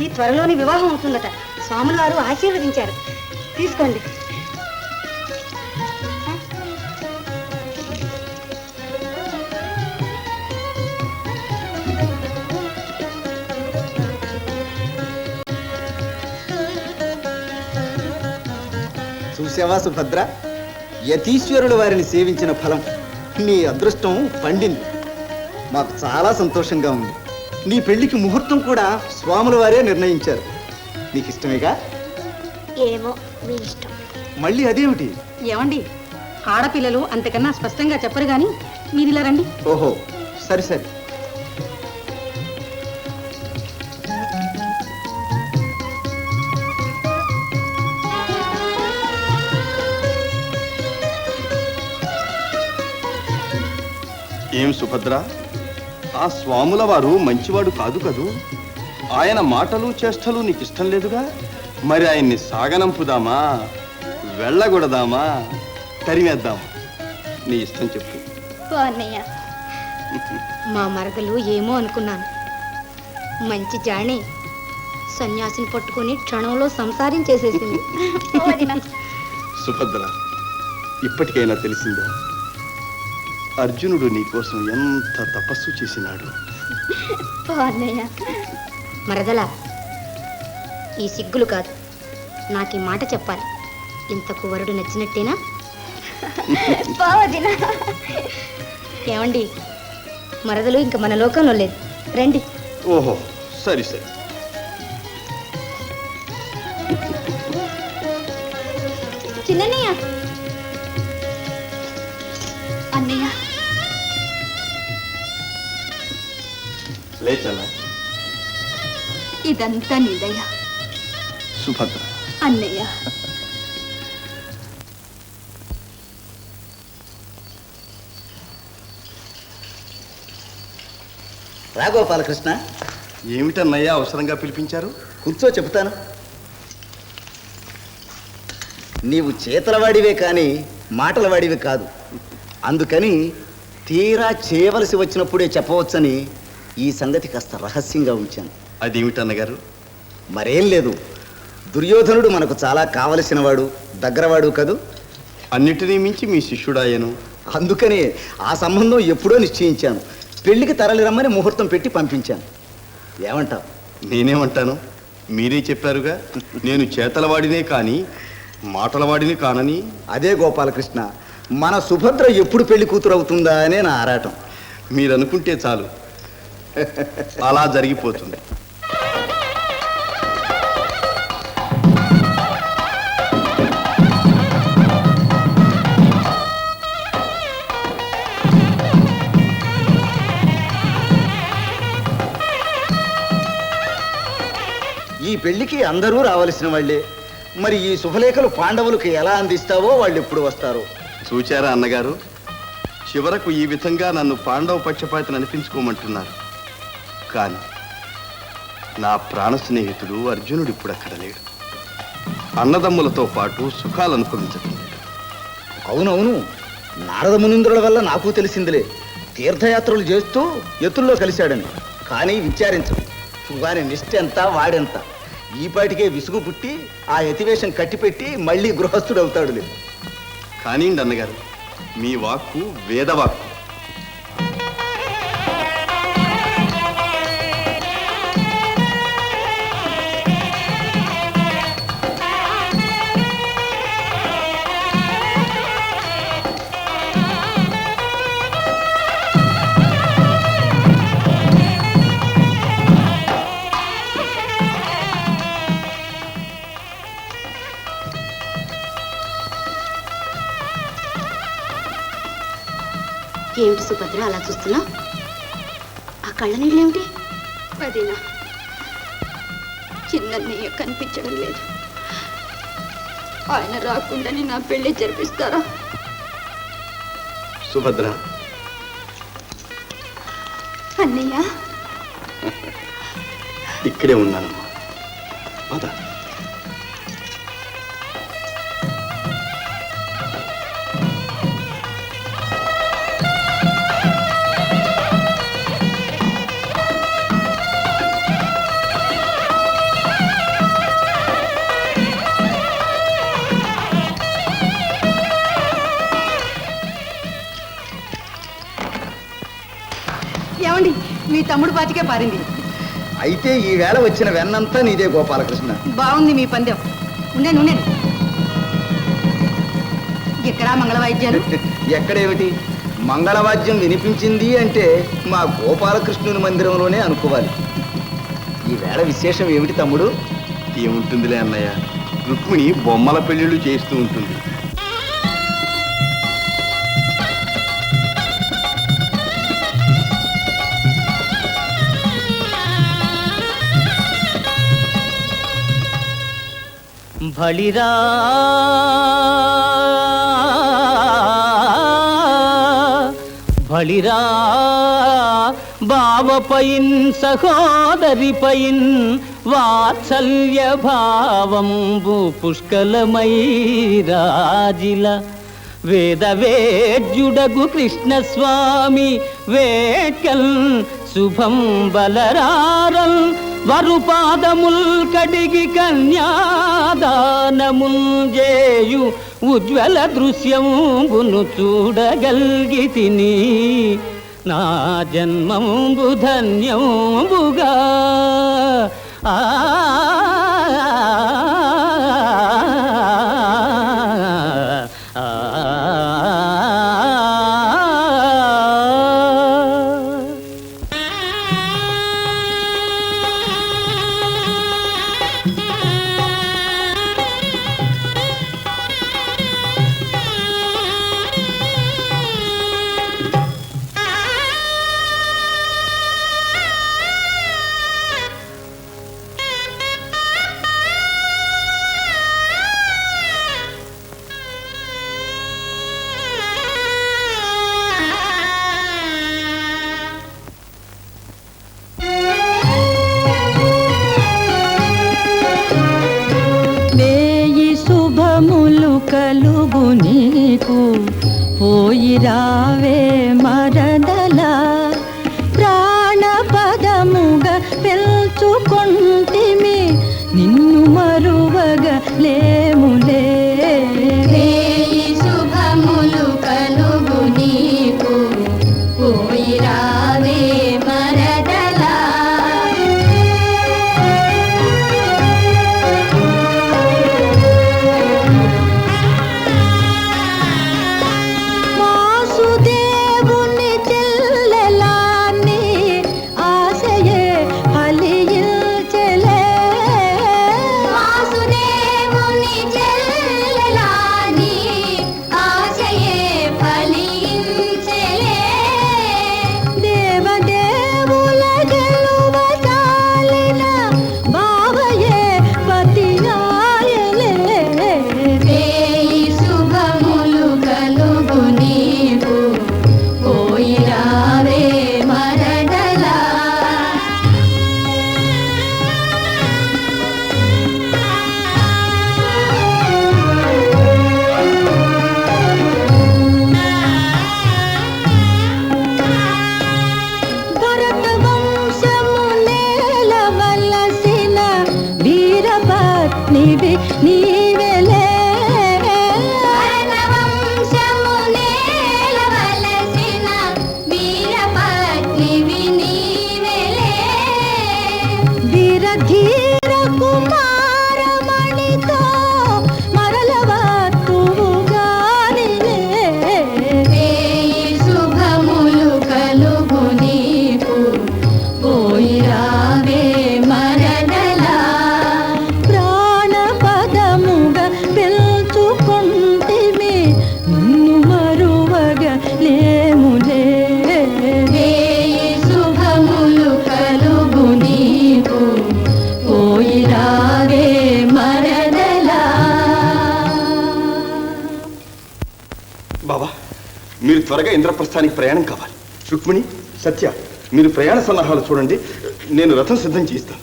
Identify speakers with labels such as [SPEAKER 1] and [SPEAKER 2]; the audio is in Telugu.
[SPEAKER 1] వారికి త్వరలోనే వివాహం అవుతుందట. స్వాములు వారు ఆశీర్వదించారు. తీసుకోండి.
[SPEAKER 2] చూసావా సుభద్ర? యతీశ్వరుడు వారిని సేవించిన ఫలం నీ అదృష్టం పండింది. మాకు చాలా సంతోషంగా ఉంది. నీ పెళ్ళికి ముహూర్తం కూడా స్వాముల వారే నిర్ణయించారు. నీకు ఇష్టమేగా
[SPEAKER 3] ఏమో మీ ఇష్టం.
[SPEAKER 2] మళ్ళీ అదేమిటి?
[SPEAKER 1] ఏమండి ఆడపిల్లలు అంతకన్నా స్పష్టంగా చెప్పరు గాని మీరు ఇలా రండి.
[SPEAKER 2] ఓహో సరే సరే.
[SPEAKER 4] ఏం సుభద్ర? ఆ స్వాముల వారు మంచివాడు కాదు కదూ? ఆయన మాటలు చేష్టలు నీకు ఇష్టం లేదుగా? మరి ఆయన్ని సాగనంపుదామా? వెళ్ళగొడదామా? తరిమేద్దామా? నీ ఇష్టం చెప్పు.
[SPEAKER 3] అన్నయ్య
[SPEAKER 1] మా మరదలు ఏమో అనుకున్నాను. మంచి జాణి సన్యాసిని పట్టుకుని క్షణంలో సంసారం చేసేసింది.
[SPEAKER 4] సుభద్ర ఇప్పటికైనా తెలిసిందా? అర్జునుడు నీకోసం ఎంత తపస్సు చేసినాడు?
[SPEAKER 1] మరదలా ఈ సిగ్గులు కాదు. నాకు ఈ మాట చెప్పాలి. ఇంతకు వరుడు నచ్చినట్టేనా. ఏమండి? మరదలు ఇంక మన లోకంలో లేదు. రండి.
[SPEAKER 4] ఓహో సరి సరి.
[SPEAKER 3] చిన్నయ్య
[SPEAKER 4] లేచలా?
[SPEAKER 3] ఇదంతా నీదయ్య.
[SPEAKER 4] సుభద్ర.
[SPEAKER 3] అన్నయ్య.
[SPEAKER 2] రాగోపాలకృష్ణ
[SPEAKER 4] ఏమిటన్నయ్యా అవసరంగా పిలిపించారు?
[SPEAKER 2] కూర్చో చెబుతాను. నీవు చేతలవాడివే కానీ మాటలవాడివి కాదు. అందుకని తీరా చేయవలసి వచ్చినప్పుడే చెప్పవచ్చని ఈ సంగతి కాస్త రహస్యంగా ఉంచాను.
[SPEAKER 4] అదేమిటన్నగారు?
[SPEAKER 2] మరేం లేదు. దుర్యోధనుడు మనకు చాలా కావలసినవాడు దగ్గరవాడు కదూ?
[SPEAKER 4] అన్నిటినీ మించి మీ శిష్యుడాయను.
[SPEAKER 2] అందుకనే ఆ సంబంధం ఎప్పుడో నిశ్చయించాను. పెళ్ళికి తరలి రమ్మని ముహూర్తం పెట్టి పంపించాను. ఏమంటావు?
[SPEAKER 4] నేనేమంటాను? మీరే చెప్పారుగా. నేను చేతలవాడినే కానీ మాటలవాడిని కానని.
[SPEAKER 2] అదే గోపాలకృష్ణ మన సుభద్ర ఎప్పుడు పెళ్ళి కూతురు అవుతుందా అనే నా ఆరాటం.
[SPEAKER 4] మీరు అనుకుంటే చాలు. అలా జరిగిపోతుంది.
[SPEAKER 2] ఈ పెళ్ళికి అందరూ రావలసిన వాళ్ళే. మరి ఈ శుభలేఖలు పాండవులకు ఎలా అందిస్తావో వాళ్ళు ఎప్పుడు వస్తారు?
[SPEAKER 4] చూచారా అన్నగారు? చివరకు ఈ విధంగా నన్ను పాండవ పక్షపాతిని అనిపించుకోమంటున్నారు. కానీ నా ప్రాణ స్నేహితుడు అర్జునుడు ఇప్పుడు అక్కడ లేడు. అన్నదమ్ములతో పాటు సుఖాలు లేదు.
[SPEAKER 2] అవునవును. నారద మునీంద్రుల వల్ల నాకు తెలిసిందిలే. తీర్థయాత్రలు చేస్తూ ఎత్తుల్లో కలిశాడని. కానీ విచారించడు వారి నిష్ఠ ఎంత వాడెంత? ఈపాటికే విసుగు పుట్టి ఆ యతివేషం కట్టిపెట్టి మళ్ళీ గృహస్థుడు అవుతాడులే
[SPEAKER 4] కానివ్వండి అన్నగారు మీ వాక్కు వేదవాక్కు.
[SPEAKER 1] ఏమిటి సుభద్ర అలా చూస్తున్నా? ఆ కళ్ళ నీళ్ళేమిటి?
[SPEAKER 3] వదినా చిన్నయ్య కనిపించడం లేదు. ఆయన రాకుండానే నా పెళ్ళి జరిపిస్తారా?
[SPEAKER 4] సుభద్ర.
[SPEAKER 3] అన్నయ్య.
[SPEAKER 4] ఇక్కడే ఉన్నానమ్మా.
[SPEAKER 5] ఏమండి మీ తమ్ముడు పాతికే పారింది.
[SPEAKER 2] అయితే ఈ వేళ వచ్చిన వెన్నంతా నీదే గోపాలకృష్ణ.
[SPEAKER 5] బాగుంది మీ పందెం. ఉండండి ఉండండి. ఎక్కడా మంగళ వాయిద్యాలు
[SPEAKER 2] ఎక్కడేమిటి? మంగళవాద్యం వినిపించింది అంటే మా గోపాలకృష్ణుని మందిరంలోనే అనుకోవాలి. ఈ వేళ విశేషం ఏమిటి తమ్ముడు?
[SPEAKER 4] ఏముంటుందిలే అన్నయ్య. రుక్మిణి బొమ్మల పెళ్ళిళ్ళు చేస్తూ ఉంటుంది.
[SPEAKER 6] బళిరా బళిరా. బావపైన్ సహోదరిపైన్ వాత్సల్య భావంబు పుష్కలమై రాజిల వేదవేద్యుడగు కృష్ణస్వామి వేకల్ శుభం బలరారం వరుపాదముల్ కడిగి కన్యాదానముల్జేయు ఉజ్వల దృశ్యంబును చూడగల్గి తిని నా జన్మంబు ధన్యంబుగా. ఆ
[SPEAKER 7] వైపు పోయి రావే మరదలా ప్రాణ పదముగా పెంచుకొంటిమి. నిన్ను మరువగ లేములే.
[SPEAKER 3] శుభములు కలుగు నీకు. పోయి
[SPEAKER 4] మీరు త్వరగా ఇంద్రప్రస్థానికి ప్రయాణం కావాలి. రుక్మిణి సత్య మీరు ప్రయాణ సన్నాహాలు చూడండి. నేను రథం సిద్ధం చేయిస్తాను.